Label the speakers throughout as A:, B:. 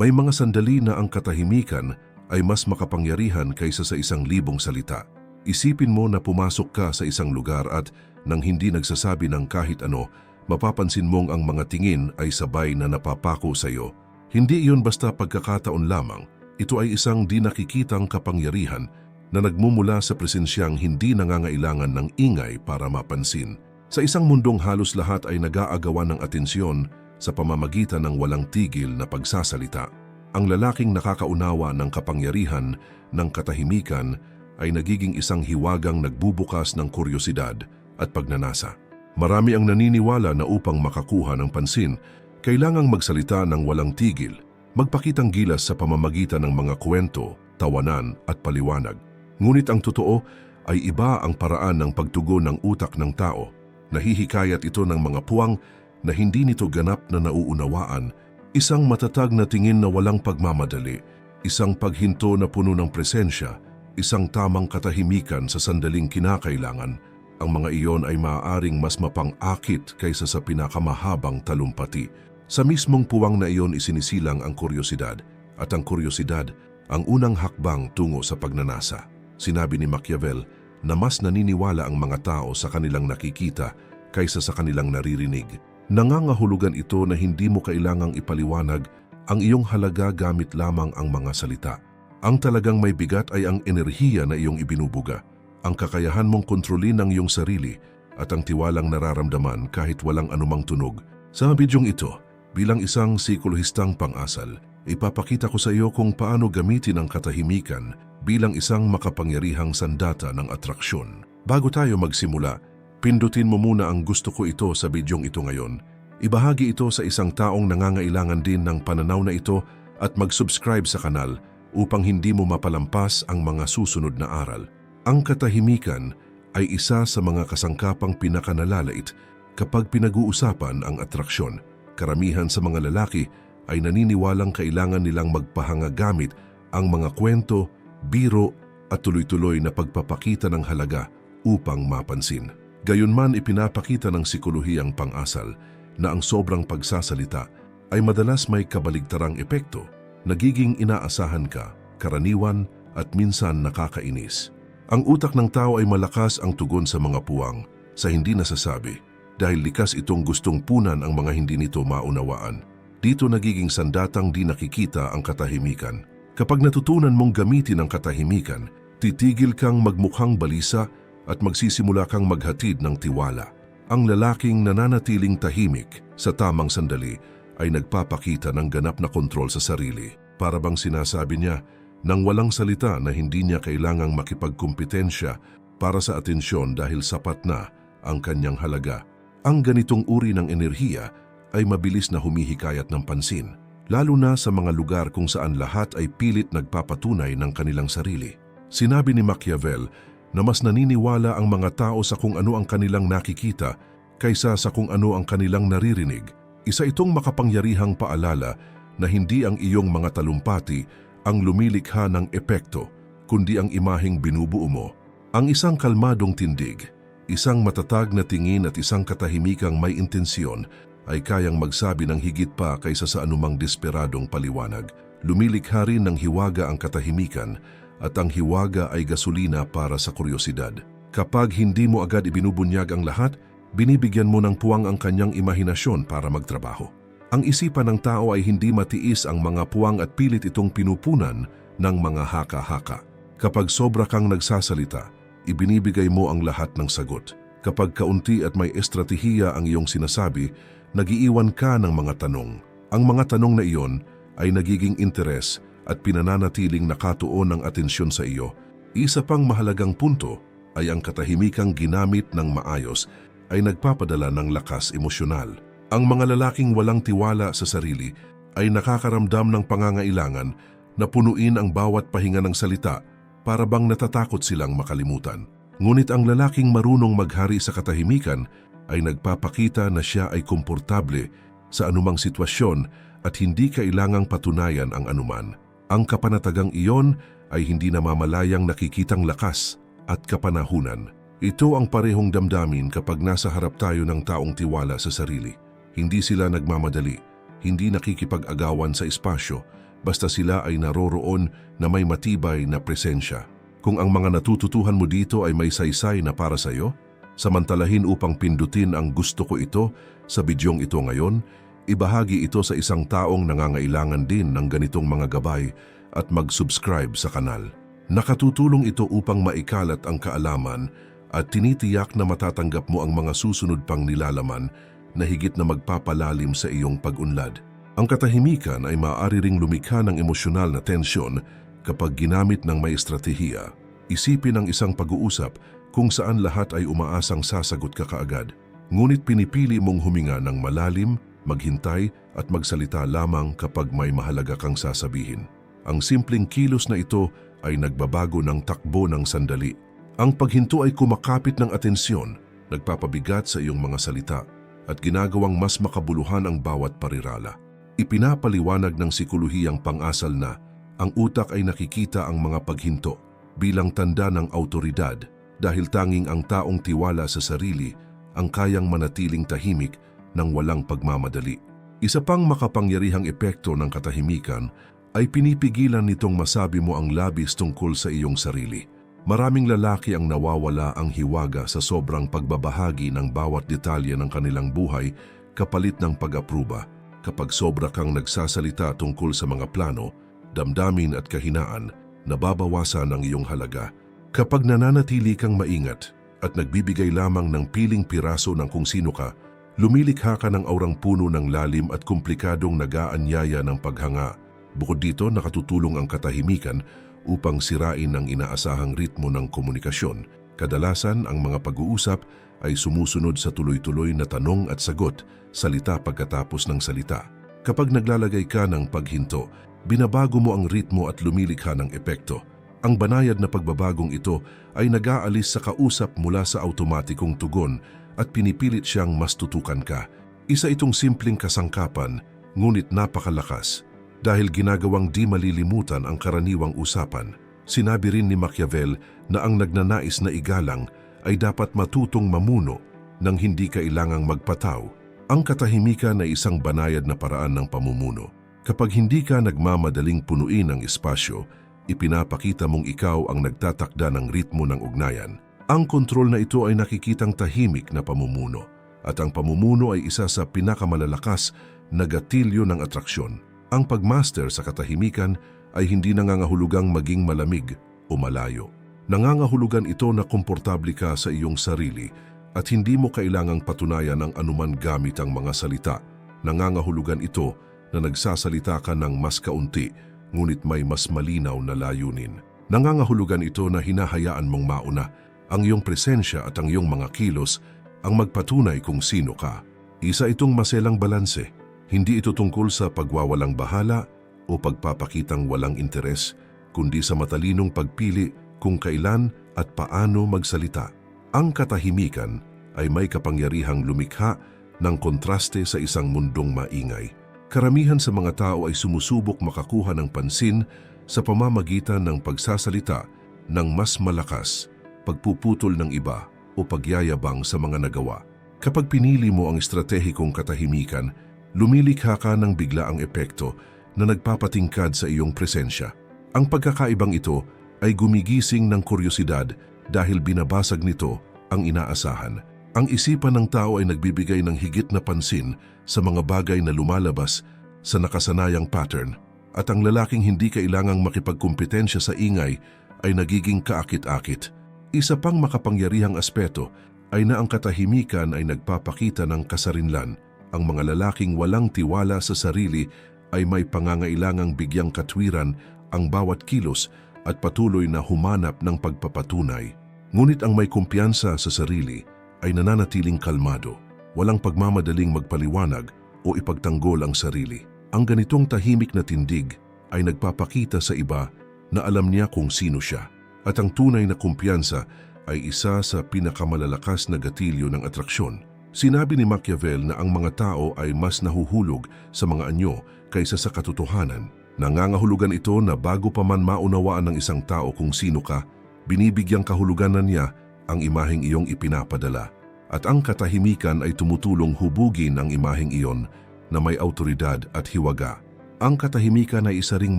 A: May mga sandali na ang katahimikan ay mas makapangyarihan kaysa sa isang libong salita. Isipin mo na pumasok ka sa isang lugar at nang hindi nagsasabi ng kahit ano, mapapansin mong ang mga tingin ay sabay na napapako sa iyo. Hindi iyon basta pagkakataon lamang. Ito ay isang di nakikitang kapangyarihan na nagmumula sa presensyang hindi nangangailangan ng ingay para mapansin. Sa isang mundong halos lahat ay nag-aagawan ng atensyon sa pamamagitan ng walang tigil na pagsasalita. Ang lalaking nakakaunawa ng kapangyarihan ng katahimikan ay nagiging isang hiwagang nagbubukas ng kuryosidad at pagnanasa. Marami ang naniniwala na upang makakuha ng pansin, kailangang magsalita ng walang tigil, magpakitang gilas sa pamamagitan ng mga kwento, tawanan at paliwanag. Ngunit ang totoo ay iba ang paraan ng pagtugon ng utak ng tao. Nahihikayat ito ng mga puwang na hindi nito ganap na nauunawaan, isang matatag na tingin na walang pagmamadali, isang paghinto na puno ng presensya, isang tamang katahimikan sa sandaling kinakailangan. Ang mga iyon ay maaaring mas mapang-akit kaysa sa pinakamahabang talumpati. Sa mismong puwang na iyon isinisilang ang kuryosidad at ang kuryosidad ang unang hakbang tungo sa pagnanasa. Sinabi ni Machiavel na mas naniniwala ang mga tao sa kanilang nakikita kaysa sa kanilang naririnig. Nangangahulugan ito na hindi mo kailangang ipaliwanag ang iyong halaga gamit lamang ang mga salita. Ang talagang may bigat ay ang enerhiya na iyong ibinubuga, ang kakayahan mong kontrolin ang iyong sarili at ang tiwalang nararamdaman kahit walang anumang tunog. Sa bidyong ito, bilang isang psikolohistang pang-asal, ipapakita ko sa iyo kung paano gamitin ang katahimikan bilang isang makapangyarihang sandata ng atraksyon. Bago tayo magsimula, pindutin mo muna ang gusto ko ito sa bidyong ito ngayon. Ibahagi ito sa isang taong nangangailangan din ng pananaw na ito at mag-subscribe sa kanal upang hindi mo mapalampas ang mga susunod na aral. Ang katahimikan ay isa sa mga kasangkapang pinakanalalait kapag pinag-uusapan ang atraksyon. Karamihan sa mga lalaki ay naniniwalang kailangan nilang magpahanga gamit ang mga kwento, biro at tuloy-tuloy na pagpapakita ng halaga upang mapansin. Gayunman ipinapakita ng psikolohiyang pang-asal na ang sobrang pagsasalita ay madalas may kabaligtarang epekto, nagiging inaasahan ka, karaniwan at minsan nakakainis. Ang utak ng tao ay malakas ang tugon sa mga puwang, sa hindi nasasabi, dahil likas itong gustong punan ang mga hindi nito maunawaan. Dito nagiging sandatang di nakikita ang katahimikan. Kapag natutunan mong gamitin ang katahimikan, titigil kang magmukhang balisa at magsisimula kang maghatid ng tiwala. Ang lalaking nananatiling tahimik sa tamang sandali ay nagpapakita ng ganap na kontrol sa sarili. Para bang sinasabi niya nang walang salita na hindi niya kailangang makipagkumpetensya para sa atensyon dahil sapat na ang kanyang halaga. Ang ganitong uri ng enerhiya ay mabilis na humihikayat ng pansin, lalo na sa mga lugar kung saan lahat ay pilit nagpapatunay ng kanilang sarili. Sinabi ni Machiavel na mas naniniwala ang mga tao sa kung ano ang kanilang nakikita kaysa sa kung ano ang kanilang naririnig. Isa itong makapangyarihang paalala na hindi ang iyong mga talumpati ang lumilikha ng epekto, kundi ang imaheng binubuo mo. Ang isang kalmadong tindig, isang matatag na tingin at isang katahimikang may intensyon ay kayang magsabi ng higit pa kaysa sa anumang desperadong paliwanag. Lumilikha rin ng hiwaga ang katahimikan at ang hiwaga ay gasolina para sa kuryosidad. Kapag hindi mo agad ibinubunyag ang lahat, binibigyan mo ng puwang ang kanyang imahinasyon para magtrabaho. Ang isipan ng tao ay hindi matiis ang mga puwang at pilit itong pinupunan ng mga haka-haka. Kapag sobra kang nagsasalita, ibinibigay mo ang lahat ng sagot. Kapag kaunti at may estratehiya ang iyong sinasabi, nagiiwan ka ng mga tanong. Ang mga tanong na iyon ay nagiging interes at pinananatiling nakatuon ng atensyon sa iyo. Isa pang mahalagang punto ay ang katahimikang ginamit ng maayos ay nagpapadala ng lakas emosyonal. Ang mga lalaking walang tiwala sa sarili ay nakakaramdam ng pangangailangan na punuin ang bawat pahinga ng salita para bang natatakot silang makalimutan. Ngunit ang lalaking marunong maghari sa katahimikan ay nagpapakita na siya ay komportable sa anumang sitwasyon at hindi kailangang patunayan ang anuman. Ang kapanatagang iyon ay hindi namamalayang nakikitang lakas at kapanahunan. Ito ang parehong damdamin kapag nasa harap tayo ng taong tiwala sa sarili. Hindi sila nagmamadali, hindi nakikipag-agawan sa espasyo, basta sila ay naroroon na may matibay na presensya. Kung ang mga natututuhan mo dito ay may saysay na para sa iyo, samantalahin upang pindutin ang gusto ko ito sa bidyong ito ngayon, ibahagi ito sa isang taong nangangailangan din ng ganitong mga gabay at mag-subscribe sa kanal. Nakatutulong ito upang maikalat ang kaalaman at tinitiyak na matatanggap mo ang mga susunod pang nilalaman na higit na magpapalalim sa iyong pag-unlad. Ang katahimikan ay maaari ring lumikha ng emosyonal na tensyon kapag ginamit ng may estratehiya. Isipin ang isang pag-uusap kung saan lahat ay umaasang sasagot ka kaagad. Ngunit pinipili mong huminga ng malalim, maghintay at magsalita lamang kapag may mahalaga kang sasabihin. Ang simpleng kilos na ito ay nagbabago ng takbo ng sandali. Ang paghinto ay kumakapit ng atensyon, nagpapabigat sa iyong mga salita at ginagawang mas makabuluhan ang bawat parirala. Ipinapaliwanag ng sikulohiyang pang-asal na ang utak ay nakikita ang mga paghinto bilang tanda ng autoridad dahil tanging ang taong tiwala sa sarili ang kayang manatiling tahimik ng walang pagmamadali. Isa pang makapangyarihang epekto ng katahimikan ay pinipigilan nitong masabi mo ang labis tungkol sa iyong sarili. Maraming lalaki ang nawawala ang hiwaga sa sobrang pagbabahagi ng bawat detalye ng kanilang buhay kapalit ng pag-apruba. Kapag sobra kang nagsasalita tungkol sa mga plano, damdamin at kahinaan, nababawasan ang iyong halaga. Kapag nananatili kang maingat at nagbibigay lamang ng piling piraso ng kung sino ka, lumilikha ka ng aurang puno ng lalim at komplikadong nagaanyaya ng paghanga. Bukod dito, nakatutulong ang katahimikan upang sirain ang inaasahang ritmo ng komunikasyon. Kadalasan, ang mga pag-uusap ay sumusunod sa tuloy-tuloy na tanong at sagot, salita pagkatapos ng salita. Kapag naglalagay ka ng paghinto, binabago mo ang ritmo at lumilikha ng epekto. Ang banayad na pagbabagong ito ay nag-aalis sa kausap mula sa automatikong tugon at pinipilit siyang mas tutukan ka. Isa itong simpleng kasangkapan, ngunit napakalakas. Dahil ginagawang di malilimutan ang karaniwang usapan, sinabi rin ni Machiavel na ang nagnanais na igalang ay dapat matutong mamuno nang hindi kailangang magpataw. Ang katahimikan ay isang banayad na paraan ng pamumuno. Kapag hindi ka nagmamadaling punuin ang espasyo, ipinapakita mong ikaw ang nagtatakda ng ritmo ng ugnayan. Ang kontrol na ito ay nakikitang tahimik na pamumuno at ang pamumuno ay isa sa pinakamalalakas na gatilyo ng atraksyon. Ang pagmaster sa katahimikan ay hindi nangangahulugang maging malamig o malayo. Nangangahulugan ito na komportable ka sa iyong sarili at hindi mo kailangang patunayan ang anuman gamit ang mga salita. Nangangahulugan ito na nagsasalita ka ng mas kaunti ngunit may mas malinaw na layunin. Nangangahulugan ito na hinahayaan mong mauna ang iyong presensya at ang iyong mga kilos ang magpatunay kung sino ka. Isa itong maselang balanse hindi ito tungkol sa pagwawalang bahala o pagpapakitang walang interes, kundi sa matalinong pagpili kung kailan at paano magsalita. Ang katahimikan ay may kapangyarihang lumikha ng kontraste sa isang mundong maingay. Karamihan sa mga tao ay sumusubok makakuha ng pansin sa pamamagitan ng pagsasalita ng mas malakas, pagpuputol ng iba o pagyayabang sa mga nagawa. Kapag pinili mo ang estratehikong katahimikan, lumilikha ka ng biglaang epekto na nagpapatingkad sa iyong presensya. Ang pagkakaibang ito ay gumigising ng kuryosidad dahil binabasag nito ang inaasahan. Ang isipan ng tao ay nagbibigay ng higit na pansin sa mga bagay na lumalabas sa nakasanayang pattern at ang lalaking hindi kailangang makipagkumpetensya sa ingay ay nagiging kaakit-akit. Isa pang makapangyarihang aspeto ay na ang katahimikan ay nagpapakita ng kasarinlan ang mga lalaking walang tiwala sa sarili ay may pangangailangang bigyang katwiran ang bawat kilos at patuloy na humanap ng pagpapatunay. Ngunit ang may kumpiyansa sa sarili ay nananatiling kalmado, walang pagmamadaling magpaliwanag o ipagtanggol ang sarili. Ang ganitong tahimik na tindig ay nagpapakita sa iba na alam niya kung sino siya at ang tunay na kumpiyansa ay isa sa pinakamalalakas na gatilyo ng atraksyon. Sinabi ni Machiavel na ang mga tao ay mas nahuhulog sa mga anyo kaysa sa katotohanan. Nangangahulugan ito na bago pa man maunawaan ng isang tao kung sino ka, binibigyang kahulugan na niya ang imaheng iyong ipinapadala. At ang katahimikan ay tumutulong hubugin ang imaheng iyon na may autoridad at hiwaga. Ang katahimikan ay isa ring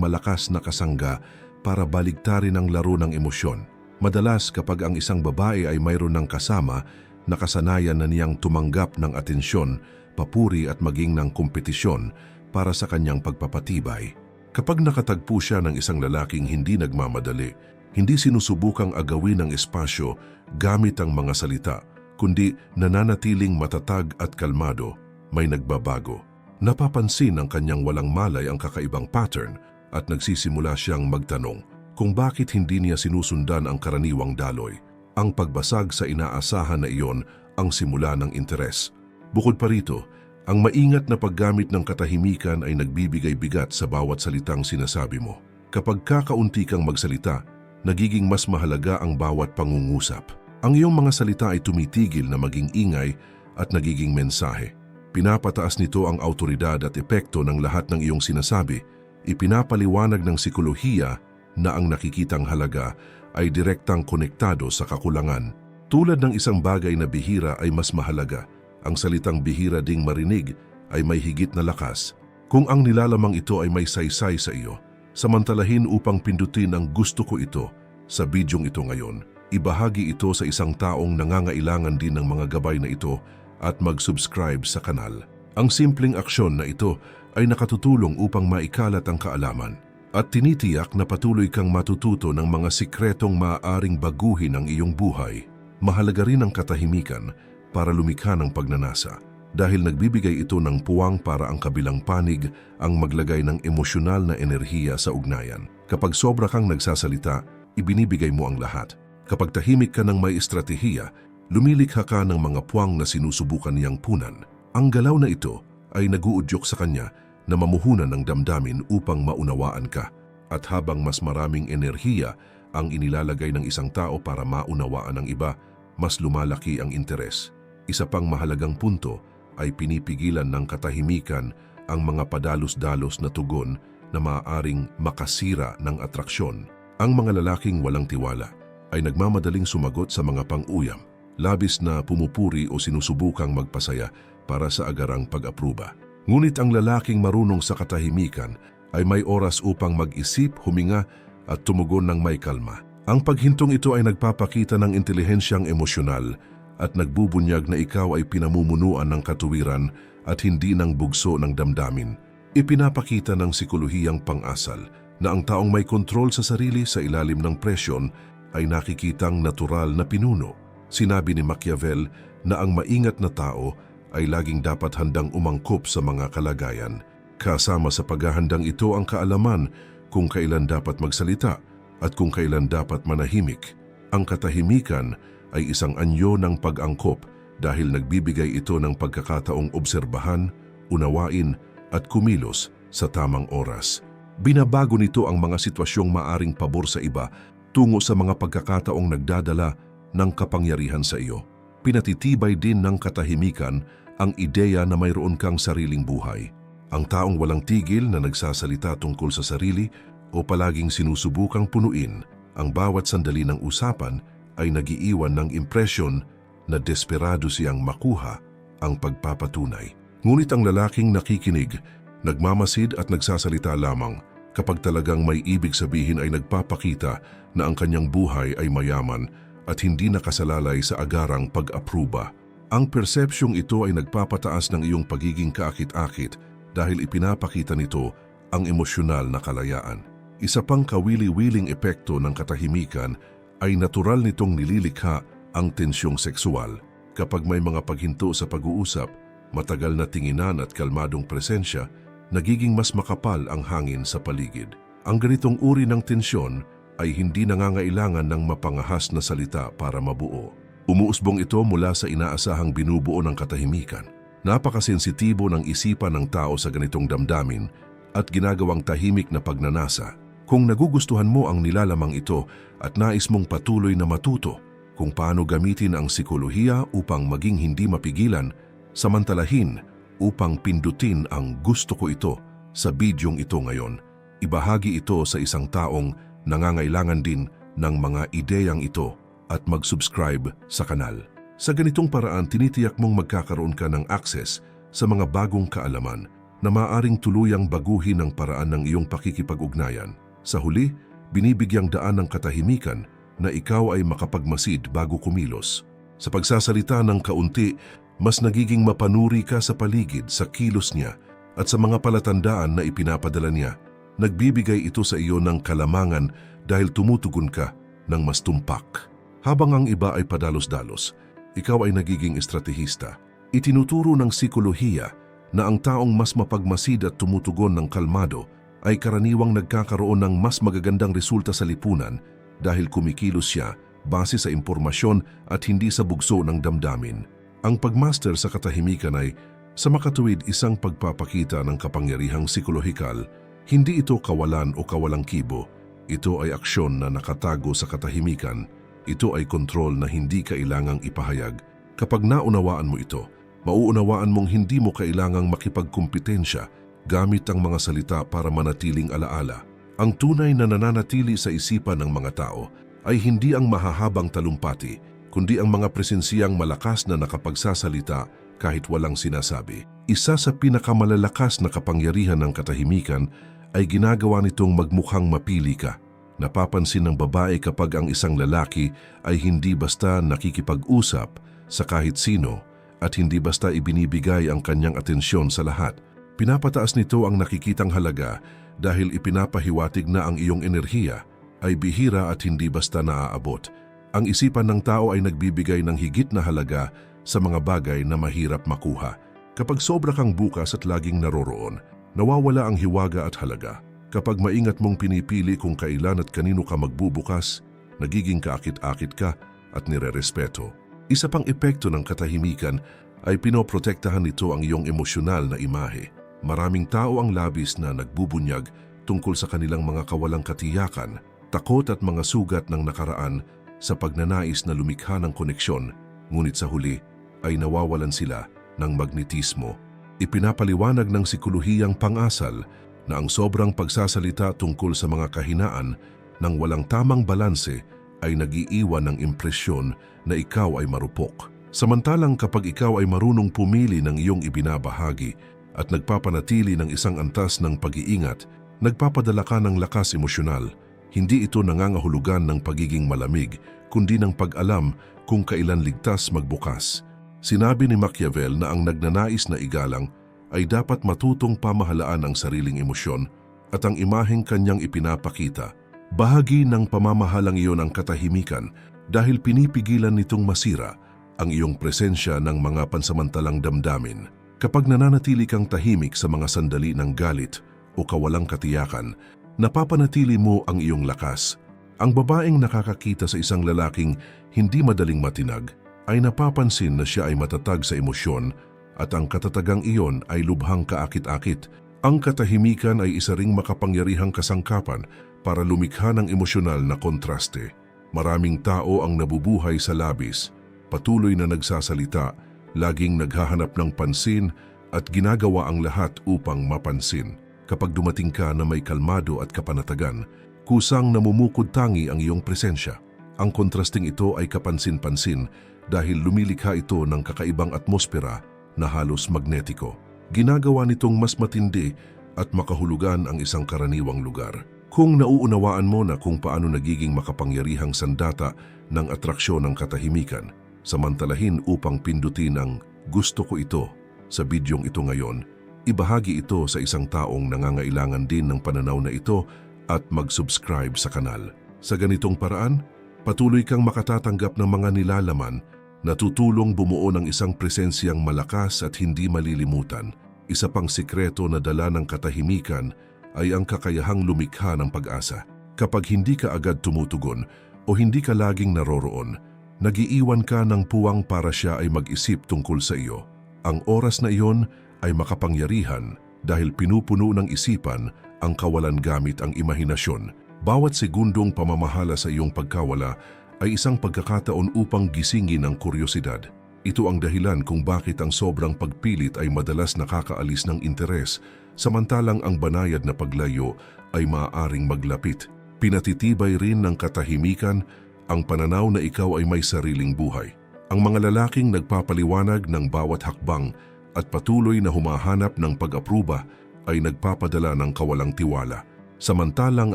A: malakas na kasangga para baligtarin ang laro ng emosyon. Madalas kapag ang isang babae ay mayroon ng kasama, nakasanayan na niyang tumanggap ng atensyon, papuri at maging ng kompetisyon para sa kanyang pagpapatibay. Kapag nakatagpo siya ng isang lalaking hindi nagmamadali, hindi sinusubukang agawin ang espasyo gamit ang mga salita, kundi nananatiling matatag at kalmado, may nagbabago. Napapansin ng kanyang walang malay ang kakaibang pattern at nagsisimula siyang magtanong kung bakit hindi niya sinusundan ang karaniwang daloy. Ang pagbasag sa inaasahan na iyon ang simula ng interes. Bukod pa rito, ang maingat na paggamit ng katahimikan ay nagbibigay bigat sa bawat salitang sinasabi mo. Kapag kakaunti kang magsalita, nagiging mas mahalaga ang bawat pangungusap. Ang iyong mga salita ay tumitigil na maging ingay at nagiging mensahe. Pinapataas nito ang autoridad at epekto ng lahat ng iyong sinasabi. Ipinapaliwanag ng sikolohiya na ang nakikitang halaga ay direktang konektado sa kakulangan. Tulad ng isang bagay na bihira ay mas mahalaga, ang salitang bihira ding marinig ay may higit na lakas. Kung ang nilalamang ito ay may saysay sa iyo, samantalahin upang pindutin ang gusto ko ito sa bidyong ito ngayon. Ibahagi ito sa isang taong nangangailangan din ng mga gabay na ito at mag-subscribe sa kanal. Ang simpleng aksyon na ito ay nakatutulong upang maikalat ang kaalaman at tinitiyak na patuloy kang matututo ng mga sikretong maaaring baguhin ang iyong buhay. Mahalaga rin ang katahimikan para lumikha ng pagnanasa dahil nagbibigay ito ng puwang para ang kabilang panig ang maglagay ng emosyonal na enerhiya sa ugnayan. Kapag sobra kang nagsasalita, ibinibigay mo ang lahat. Kapag tahimik ka ng may estratehiya, lumilikha ka ng mga puwang na sinusubukan niyang punan. Ang galaw na ito ay naguudyok sa kanya na mamuhunan ng damdamin upang maunawaan ka. At habang mas maraming enerhiya ang inilalagay ng isang tao para maunawaan ng iba, mas lumalaki ang interes. Isa pang mahalagang punto ay pinipigilan ng katahimikan ang mga padalos-dalos na tugon na maaaring makasira ng atraksyon. Ang mga lalaking walang tiwala ay nagmamadaling sumagot sa mga pang-uyam, labis na pumupuri o sinusubukang magpasaya para sa agarang pag-apruba. Ngunit ang lalaking marunong sa katahimikan ay may oras upang mag-isip, huminga at tumugon ng may kalma. Ang paghintong ito ay nagpapakita ng intelihensyang emosyonal at nagbubunyag na ikaw ay pinamumunuan ng katuwiran at hindi ng bugso ng damdamin. Ipinapakita ng sikolohiyang pang-asal na ang taong may kontrol sa sarili sa ilalim ng presyon ay nakikitang natural na pinuno. Sinabi ni Machiavel na ang maingat na tao ay laging dapat handang umangkop sa mga kalagayan. Kasama sa paghahandang ito ang kaalaman kung kailan dapat magsalita at kung kailan dapat manahimik. Ang katahimikan ay isang anyo ng pag-angkop dahil nagbibigay ito ng pagkakataong obserbahan, unawain at kumilos sa tamang oras. Binabago nito ang mga sitwasyong maaring pabor sa iba tungo sa mga pagkakataong nagdadala ng kapangyarihan sa iyo. Pinatitibay din ng katahimikan ang ideya na mayroon kang sariling buhay. Ang taong walang tigil na nagsasalita tungkol sa sarili o palaging sinusubukang punuin ang bawat sandali ng usapan ay nagiiwan ng impresyon na desperado siyang makuha ang pagpapatunay. Ngunit ang lalaking nakikinig, nagmamasid at nagsasalita lamang kapag talagang may ibig sabihin ay nagpapakita na ang kanyang buhay ay mayaman at hindi nakasalalay sa agarang pag-apruba. Ang persepsyong ito ay nagpapataas ng iyong pagiging kaakit-akit dahil ipinapakita nito ang emosyonal na kalayaan. Isa pang kawili-wiling epekto ng katahimikan ay natural nitong nililikha ang tensyong sexual. Kapag may mga paghinto sa pag-uusap, matagal na tinginan at kalmadong presensya, nagiging mas makapal ang hangin sa paligid. Ang ganitong uri ng tensyon ay hindi nangangailangan ng mapangahas na salita para mabuo. Umuusbong ito mula sa inaasahang binubuo ng katahimikan. Napakasensitibo ng isipan ng tao sa ganitong damdamin at ginagawang tahimik na pagnanasa. Kung nagugustuhan mo ang nilalamang ito at nais mong patuloy na matuto kung paano gamitin ang sikolohiya upang maging hindi mapigilan, samantalahin upang pindutin ang gusto ko ito sa bidyong ito ngayon. Ibahagi ito sa isang taong nangangailangan din ng mga ideyang ito at mag-subscribe sa kanal. Sa ganitong paraan, tinitiyak mong magkakaroon ka ng access sa mga bagong kaalaman, na maaring tuluyang baguhin ang paraan ng iyong pakikipag-ugnayan. Sa huli, binibigyang daan ng katahimikan na ikaw ay makapagmasid bago kumilos. Sa pagsasalita ng kaunti, mas nagiging mapanuri ka sa paligid, sa kilos niya, at sa mga palatandaan na ipinapadala niya. Nagbibigay ito sa iyo ng kalamangan dahil tumutugon ka ng mas tumpak. Habang ang iba ay padalos-dalos, ikaw ay nagiging estratehista. Itinuturo ng sikolohiya na ang taong mas mapagmasid at tumutugon ng kalmado ay karaniwang nagkakaroon ng mas magagandang resulta sa lipunan dahil kumikilos siya base sa impormasyon at hindi sa bugso ng damdamin. Ang pagmaster sa katahimikan ay sa makatuwid isang pagpapakita ng kapangyarihang psikolohikal, hindi ito kawalan o kawalang kibo. Ito ay aksyon na nakatago sa katahimikan. Ito ay kontrol na hindi kailangang ipahayag. Kapag naunawaan mo ito, mauunawaan mong hindi mo kailangang makipagkumpetensya gamit ang mga salita para manatiling alaala. Ang tunay na nananatili sa isipan ng mga tao ay hindi ang mahahabang talumpati, kundi ang mga presensiyang malakas na nakapagsasalita kahit walang sinasabi. Isa sa pinakamalalakas na kapangyarihan ng katahimikan ay ginagawa nitong magmukhang mapili ka. Napapansin ng babae kapag ang isang lalaki ay hindi basta nakikipag-usap sa kahit sino at hindi basta ibinibigay ang kanyang atensyon sa lahat. Pinapataas nito ang nakikitang halaga dahil ipinapahiwatig na ang iyong enerhiya ay bihira at hindi basta naaabot. Ang isipan ng tao ay nagbibigay ng higit na halaga sa mga bagay na mahirap makuha. Kapag sobra kang bukas at laging naroroon, nawawala ang hiwaga at halaga. Kapag maingat mong pinipili kung kailan at kanino ka magbubukas, nagiging kaakit-akit ka at nirerespeto. Isa pang epekto ng katahimikan ay pinoprotektahan nito ang iyong emosyonal na imahe. Maraming tao ang labis na nagbubunyag tungkol sa kanilang mga kawalang katiyakan, takot at mga sugat ng nakaraan sa pagnanais na lumikha ng koneksyon, ngunit sa huli ay nawawalan sila ng magnetismo. Ipinapaliwanag ng sikolohiyang pang-asal na ang sobrang pagsasalita tungkol sa mga kahinaan ng walang tamang balanse ay nagiiwan ng impresyon na ikaw ay marupok. Samantalang kapag ikaw ay marunong pumili ng iyong ibinabahagi at nagpapanatili ng isang antas ng pag-iingat, nagpapadala ka ng lakas emosyonal. Hindi ito nangangahulugan ng pagiging malamig, kundi ng pag-alam kung kailan ligtas magbukas. Sinabi ni Machiavel na ang nagnanais na igalang ay dapat matutong pamahalaan ang sariling emosyon at ang imaheng kanyang ipinapakita. Bahagi ng pamamahalang iyon ang katahimikan dahil pinipigilan nitong masira ang iyong presensya ng mga pansamantalang damdamin. Kapag nananatili kang tahimik sa mga sandali ng galit o kawalang katiyakan, napapanatili mo ang iyong lakas. Ang babaeng nakakakita sa isang lalaking hindi madaling matinag ay napapansin na siya ay matatag sa emosyon at ang katatagang iyon ay lubhang kaakit-akit. Ang katahimikan ay isa ring makapangyarihang kasangkapan para lumikha ng emosyonal na kontraste. Maraming tao ang nabubuhay sa labis, patuloy na nagsasalita, laging naghahanap ng pansin at ginagawa ang lahat upang mapansin. Kapag dumating ka na may kalmado at kapanatagan, kusang namumukod tangi ang iyong presensya. Ang kontrasting ito ay kapansin-pansin dahil lumilikha ito ng kakaibang atmosfera na halos magnetiko. Ginagawa nitong mas matindi at makahulugan ang isang karaniwang lugar. Kung nauunawaan mo na kung paano nagiging makapangyarihang sandata ng atraksyon ng katahimikan, samantalahin upang pindutin ang gusto ko ito sa bidyong ito ngayon, ibahagi ito sa isang taong nangangailangan din ng pananaw na ito at mag-subscribe sa kanal. Sa ganitong paraan, patuloy kang makatatanggap ng mga nilalaman na tutulong bumuo ng isang presensyang malakas at hindi malilimutan. Isa pang sikreto na dala ng katahimikan ay ang kakayahang lumikha ng pag-asa. Kapag hindi ka agad tumutugon o hindi ka laging naroroon, nagiiwan ka ng puwang para siya ay mag-isip tungkol sa iyo. Ang oras na iyon ay makapangyarihan dahil pinupuno ng isipan ang kawalan gamit ang imahinasyon. Bawat segundong pamamahala sa iyong pagkawala ay isang pagkakataon upang gisingin ang kuryosidad. Ito ang dahilan kung bakit ang sobrang pagpilit ay madalas nakakaalis ng interes, samantalang ang banayad na paglayo ay maaaring maglapit. Pinatitibay rin ng katahimikan ang pananaw na ikaw ay may sariling buhay. Ang mga lalaking nagpapaliwanag ng bawat hakbang at patuloy na humahanap ng pag-apruba ay nagpapadala ng kawalang tiwala. Samantalang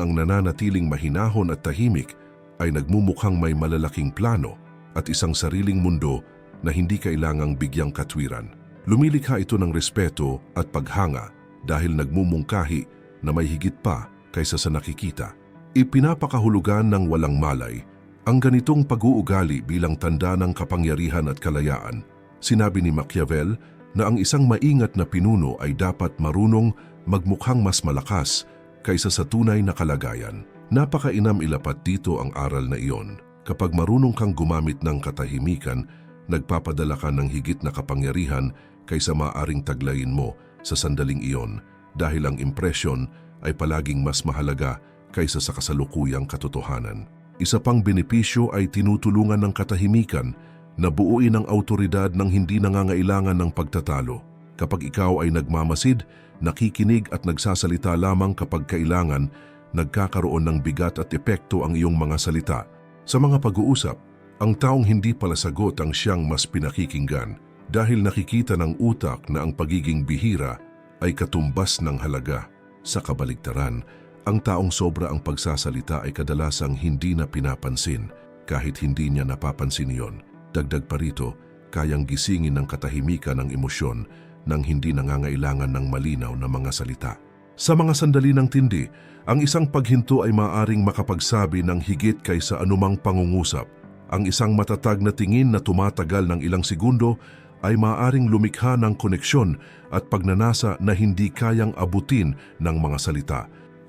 A: ang nananatiling mahinahon at tahimik ay nagmumukhang may malalaking plano at isang sariling mundo na hindi kailangang bigyang katwiran. Lumilikha ito ng respeto at paghanga dahil nagmumungkahi na may higit pa kaysa sa nakikita. Ipinapakahulugan ng walang malay ang ganitong pag-uugali bilang tanda ng kapangyarihan at kalayaan. Sinabi ni Machiavel na ang isang maingat na pinuno ay dapat marunong magmukhang mas malakas kaysa sa tunay na kalagayan. Napakainam ilapat dito ang aral na iyon. Kapag marunong kang gumamit ng katahimikan, nagpapadala ka ng higit na kapangyarihan kaysa maaring taglayin mo sa sandaling iyon dahil ang impresyon ay palaging mas mahalaga kaysa sa kasalukuyang katotohanan. Isa pang benepisyo ay tinutulungan ng katahimikan na buuin ang autoridad ng hindi nangangailangan ng pagtatalo. Kapag ikaw ay nagmamasid, nakikinig at nagsasalita lamang kapag kailangan, nagkakaroon ng bigat at epekto ang iyong mga salita. Sa mga pag-uusap, ang taong hindi pala sagot ang siyang mas pinakikinggan dahil nakikita ng utak na ang pagiging bihira ay katumbas ng halaga. Sa kabaligtaran, ang taong sobra ang pagsasalita ay kadalasang hindi na pinapansin kahit hindi niya napapansin iyon. Dagdag pa rito, kayang gisingin ng katahimikan ng emosyon nang hindi nangangailangan ng malinaw na mga salita. Sa mga sandali ng tindi, ang isang paghinto ay maaring makapagsabi ng higit kaysa anumang pangungusap. Ang isang matatag na tingin na tumatagal ng ilang segundo ay maaring lumikha ng koneksyon at pagnanasa na hindi kayang abutin ng mga salita.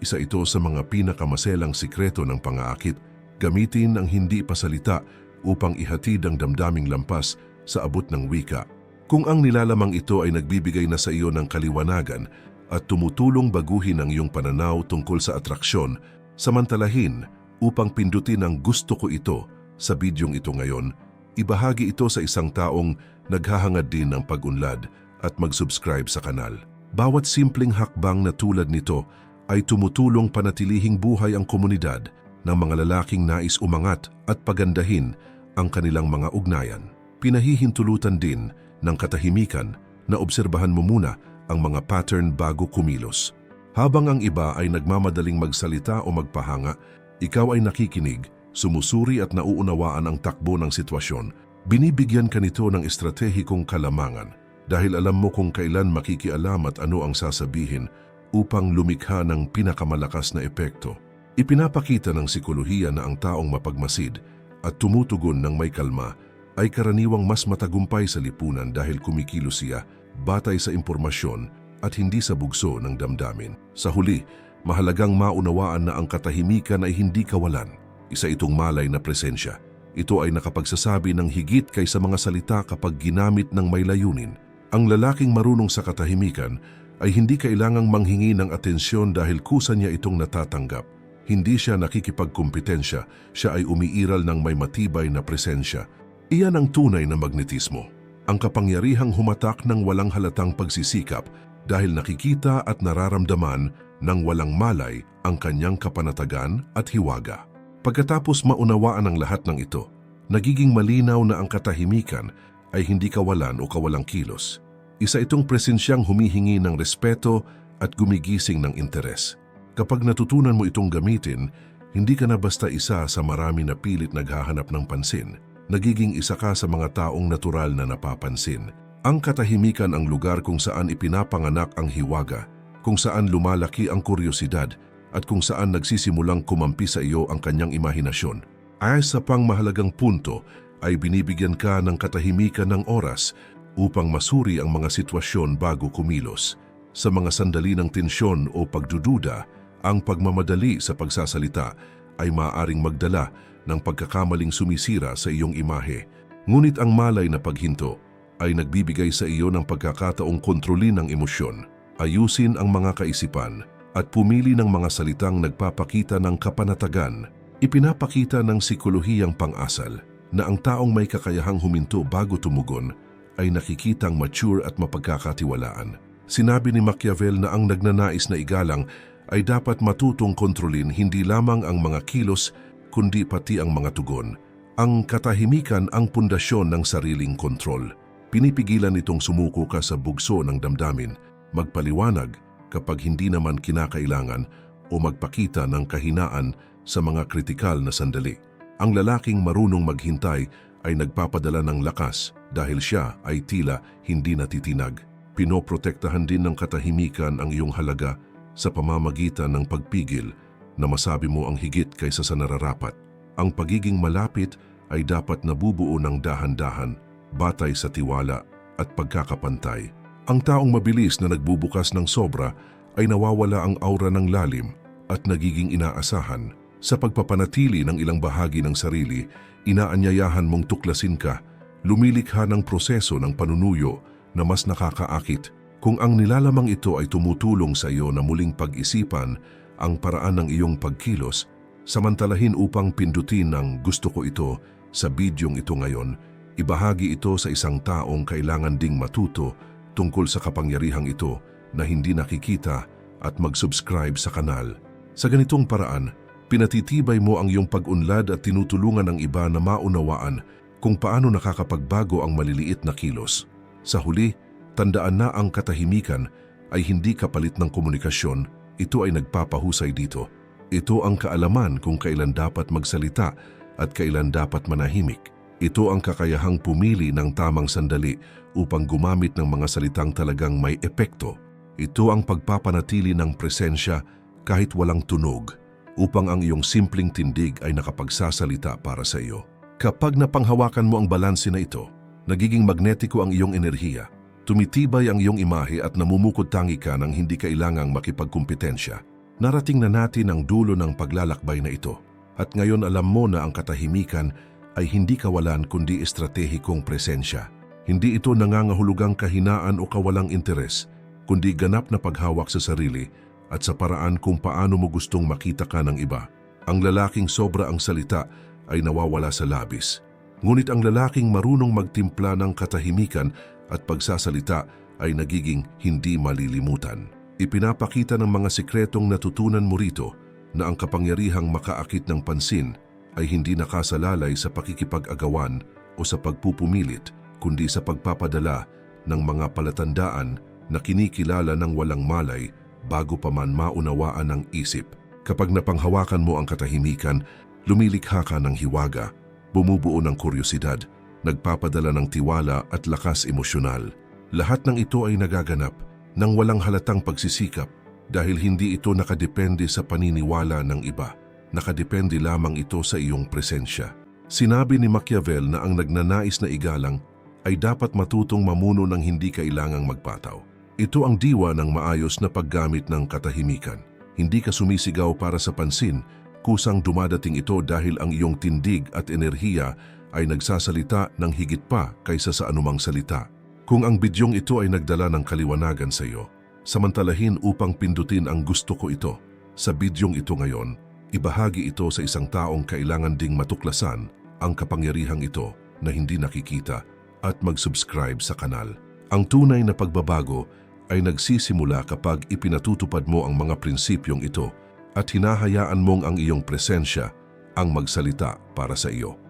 A: Isa ito sa mga pinakamaselang sikreto ng pangaakit. Gamitin ang hindi pasalita upang ihatid ang damdaming lampas sa abot ng wika. Kung ang nilalamang ito ay nagbibigay na sa iyo ng kaliwanagan at tumutulong baguhin ang iyong pananaw tungkol sa atraksyon, samantalahin upang pindutin ang gusto ko ito sa bidyong ito ngayon, ibahagi ito sa isang taong naghahangad din ng pag-unlad at mag-subscribe sa kanal. Bawat simpleng hakbang na tulad nito ay tumutulong panatilihing buhay ang komunidad ng mga lalaking nais umangat at pagandahin ang kanilang mga ugnayan. Pinahihintulutan din ng katahimikan na obserbahan mo muna ang mga pattern bago kumilos. Habang ang iba ay nagmamadaling magsalita o magpahanga, ikaw ay nakikinig, sumusuri at nauunawaan ang takbo ng sitwasyon. Binibigyan ka nito ng estratehikong kalamangan dahil alam mo kung kailan makikialam at ano ang sasabihin upang lumikha ng pinakamalakas na epekto. Ipinapakita ng sikolohiya na ang taong mapagmasid at tumutugon ng may kalma ay karaniwang mas matagumpay sa lipunan dahil kumikilos siya batay sa impormasyon at hindi sa bugso ng damdamin. Sa huli, mahalagang maunawaan na ang katahimikan ay hindi kawalan. Isa itong malay na presensya. Ito ay nakapagsasabi ng higit kaysa mga salita kapag ginamit ng may layunin. Ang lalaking marunong sa katahimikan ay hindi kailangang manghingi ng atensyon dahil kusa niya itong natatanggap. Hindi siya nakikipagkumpetensya, siya ay umiiral ng may matibay na presensya. Iyan ang tunay na magnetismo. Ang kapangyarihang humatak ng walang halatang pagsisikap dahil nakikita at nararamdaman ng walang malay ang kanyang kapanatagan at hiwaga. Pagkatapos maunawaan ang lahat ng ito, nagiging malinaw na ang katahimikan ay hindi kawalan o kawalang kilos. Isa itong presensyang humihingi ng respeto at gumigising ng interes. Kapag natutunan mo itong gamitin, hindi ka na basta isa sa marami na pilit naghahanap ng pansin. Nagiging isa ka sa mga taong natural na napapansin. Ang katahimikan ang lugar kung saan ipinapanganak ang hiwaga, kung saan lumalaki ang kuryosidad, at kung saan nagsisimulang kumampi sa iyo ang kanyang imahinasyon. Ay sa pang mahalagang punto ay binibigyan ka ng katahimikan ng oras upang masuri ang mga sitwasyon bago kumilos. Sa mga sandali ng tensyon o pagdududa, ang pagmamadali sa pagsasalita ay maaaring magdala ng pagkakamaling sumisira sa iyong imahe. Ngunit ang malay na paghinto ay nagbibigay sa iyo ng pagkakataong kontrolin ang emosyon, ayusin ang mga kaisipan, at pumili ng mga salitang nagpapakita ng kapanatagan. Ipinapakita ng sikolohiyang pang-asal na ang taong may kakayahang huminto bago tumugon ay nakikitang mature at mapagkakatiwalaan. Sinabi ni Machiavel na ang nagnanais na igalang ay dapat matutong kontrolin hindi lamang ang mga kilos kundi pati ang mga tugon. Ang katahimikan ang pundasyon ng sariling kontrol. Pinipigilan itong sumuko ka sa bugso ng damdamin, magpaliwanag kapag hindi naman kinakailangan o magpakita ng kahinaan sa mga kritikal na sandali. Ang lalaking marunong maghintay ay nagpapadala ng lakas dahil siya ay tila hindi natitinag. Pinoprotektahan din ng katahimikan ang iyong halaga sa pamamagitan ng pagpigil na masabi mo ang higit kaysa sa nararapat. Ang pagiging malapit ay dapat nabubuo ng dahan-dahan, batay sa tiwala at pagkakapantay. Ang taong mabilis na nagbubukas ng sobra ay nawawala ang aura ng lalim at nagiging inaasahan. Sa pagpapanatili ng ilang bahagi ng sarili, inaanyayahan mong tuklasin ka, lumilikha ng proseso ng panunuyo na mas nakakaakit. Kung ang nilalamang ito ay tumutulong sa iyo na muling pag-isipan ang paraan ng iyong pagkilos, samantalahin upang pindutin ng gusto ko ito sa bidyong ito ngayon, ibahagi ito sa isang taong kailangan ding matuto tungkol sa kapangyarihang ito na hindi nakikita at mag-subscribe sa kanal. Sa ganitong paraan, pinatitibay mo ang iyong pag-unlad at tinutulungan ng iba na maunawaan kung paano nakakapagbago ang maliliit na kilos. Sa huli, tandaan na ang katahimikan ay hindi kapalit ng komunikasyon, ito ay nagpapahusay dito. Ito ang kaalaman kung kailan dapat magsalita at kailan dapat manahimik. Ito ang kakayahang pumili ng tamang sandali upang gumamit ng mga salitang talagang may epekto. Ito ang pagpapanatili ng presensya kahit walang tunog upang ang iyong simpleng tindig ay nakapagsasalita para sa iyo. Kapag napanghawakan mo ang balanse na ito, nagiging magnetiko ang iyong enerhiya, tumitibay ang iyong imahe at namumukod tangi ka ng hindi kailangang makipagkumpetensya. Narating na natin ang dulo ng paglalakbay na ito at ngayon alam mo na ang katahimikan ay hindi kawalan kundi estratehikong presensya. Hindi ito nangangahulugang kahinaan o kawalang interes, kundi ganap na paghawak sa sarili at sa paraan kung paano mo gustong makita ka ng iba. Ang lalaking sobra ang salita ay nawawala sa labis. Ngunit ang lalaking marunong magtimpla ng katahimikan at pagsasalita ay nagiging hindi malilimutan. Ipinapakita ng mga sikretong natutunan mo rito na ang kapangyarihang makaakit ng pansin ay hindi nakasalalay sa pakikipag-agawan o sa pagpupumilit, kundi sa pagpapadala ng mga palatandaan na kinikilala ng walang malay bago pa man maunawaan ng isip. Kapag napanghawakan mo ang katahimikan, lumilikha ka ng hiwaga, bumubuo ng kuryosidad, nagpapadala ng tiwala at lakas emosyonal. Lahat ng ito ay nagaganap ng walang halatang pagsisikap dahil hindi ito nakadepende sa paniniwala ng iba. Nakadepende lamang ito sa iyong presensya. Sinabi ni Machiavel na ang nagnanais na igalang ay dapat matutong mamuno ng hindi kailangang magpataw. Ito ang diwa ng maayos na paggamit ng katahimikan. Hindi ka sumisigaw para sa pansin, kusang dumadating ito dahil ang iyong tindig at enerhiya ay nagsasalita ng higit pa kaysa sa anumang salita. Kung ang bidyong ito ay nagdala ng kaliwanagan sa iyo, samantalahin upang pindutin ang gusto ko ito. Sa bidyong ito ngayon, ibahagi ito sa isang taong kailangan ding matuklasan ang kapangyarihang ito na hindi nakikita at mag-subscribe sa kanal. Ang tunay na pagbabago ay nagsisimula kapag ipinatutupad mo ang mga prinsipyong ito at hinahayaan mong ang iyong presensya ang magsalita para sa iyo.